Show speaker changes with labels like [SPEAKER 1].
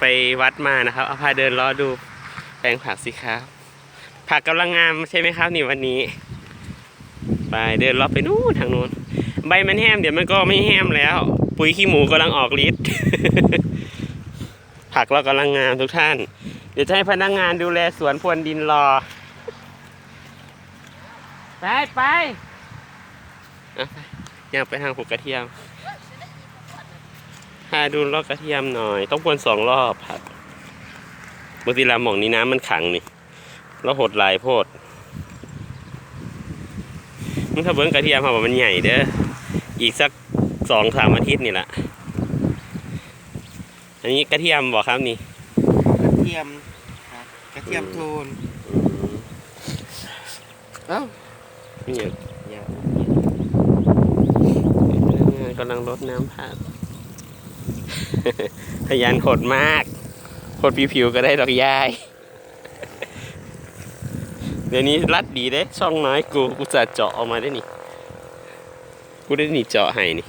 [SPEAKER 1] ไปวัดมานะครับเอาพาเดินล้อดูแปลงผักสิครับ ผักกำลังงามใช่ไหมครับนี่วันนี้ ไปเดินล้อไปนู่นทางนู้นใบมันแห้มเดี๋ยวมันก็ไม่แห้มแล้ว ปุ๋ยขี้หมูกำลังออกฤทธิ์ผักเรากำลังงามทุกท่าน เดี๋ยวจะให้พนักงานดูแลสวนพรวนดินรอ ไปไปเอาไปย่างไปทางผูกกระเทียมพาดูรอบกระเทียมหน่อย ต้องพรวนสองรอบครับบางทีลาหม่องนี้น้ำมันขังนี่ แล้วหดหลายโพดมึงถ้าเบิ้งกระเทียมเขาบอกมันใหญ่เด้ออีกสักสองสามอาทิตย์นี่แหละอันนี้กระเทียมบอกครับนี่
[SPEAKER 2] กระเทียมครับกระเทียมโทน
[SPEAKER 1] เอ้านี่อย่าง
[SPEAKER 2] อย่าง
[SPEAKER 1] พนักงานกำลังรดน้ำผัก ขยันขดมากขดผิวๆก็ได้ดอกยาย เดี๋ยวนี้รัดดีเด้ช่องน้อยกู กูจะเจาะออกมาได้นี่ กูได้หนีเจาะให้นี่